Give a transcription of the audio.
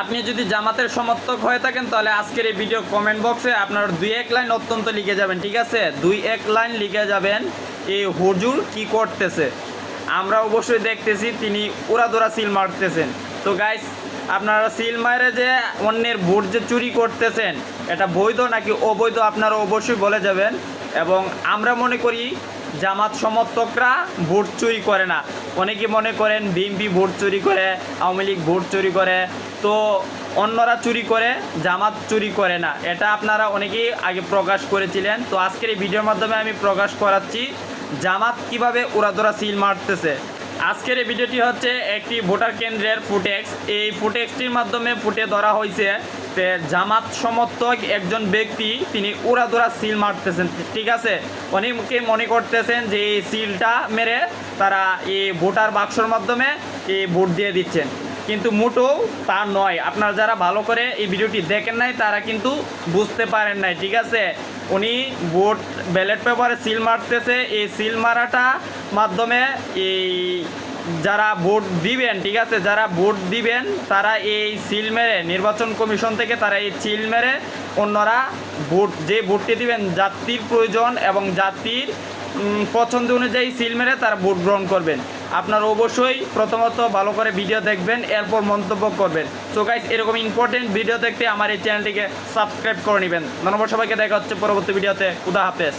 আপনি যদি জামাতের সমর্থক হয়ে থাকেন, তাহলে আজকের এই ভিডিও কমেন্ট বক্সে আপনার দুই এক লাইন অত্যন্ত লিখে যাবেন, ঠিক আছে? দুই এক লাইন লিখে যাবেন এই হুজুর কি করতেছে। আমরা অবশ্যই দেখতেছি, তিনি উড়াদোড়া সিল মারতেছেন। তো গাইস আপনারা সিল মারে যে অন্যের ভোট যে চুরি করতেছেন, এটা বৈধ নাকি অবৈধ আপনারা অবশ্যই বলে যাবেন। এবং আমরা মনে করি, জামাত সমর্থকরা ভোট চুরি করে না। অনেকে মনে করেন বিএমপি ভোট চুরি করে, আওয়ামী লীগ ভোট চুরি করে। তো অন্যরা চুরি করে, জামাত চুরি করে না। এটা আপনারা অনেকেই আগে প্রকাশ করেছিলেন। তো আজকের এই ভিডিওর মাধ্যমে আমি প্রকাশ করাচ্ছি, জামাত কীভাবে উড়াদোড়া সিল মারতেছে। আজকের এই ভিডিওটি হচ্ছে একটি ভোটার কেন্দ্রের ফুটেক্স এই ফুটেক্সটির মাধ্যমে ফুটে ধরা হয়েছে জামাত সমর্থক একজন ব্যক্তি, তিনি উড়াদোড়া সিল মারতেছেন। ঠিক আছে? অনেকে মনে করতেছেন যে এই সিলটা মেরে তারা এই ভোটার বাক্সর মাধ্যমে এই ভোট দিয়ে দিচ্ছেন। কিন্তু মোটেও তা নয়। আপনারা যারা ভালো করে এই ভিডিওটি দেখেন নাই, তারা কিন্তু বুঝতে পারেন নাই। ঠিক আছে? উনি ভোট ব্যালট পেপারে সিল মারতেছে। এই সিল মারাটা মাধ্যমে এই যারা ভোট দিবেন, ঠিক আছে, যারা ভোট দিবেন, তারা এই সিল মেরে, নির্বাচন কমিশন থেকে তারা এই সিল মেরে অন্যরা ভোট, যে ভোটটি দিবেন জাতির প্রয়োজন এবং জাতির পছন্দ অনুযায়ী সিল মেরে তারা ভোট গ্রহণ করবেন। আপনারা অবশ্যই প্রথমত ভালো করে ভিডিও দেখবেন, এরপর মন্তব্য করবেন। সো গাইস এরকম ইম্পর্টেন্ট ভিডিও দেখতে আমার এই চ্যানেলটিকে সাবস্ক্রাইব করে নেবেন। ধন্যবাদ সবাইকে, দেখা হচ্ছে পরবর্তী ভিডিওতে খুদা হাফেজ।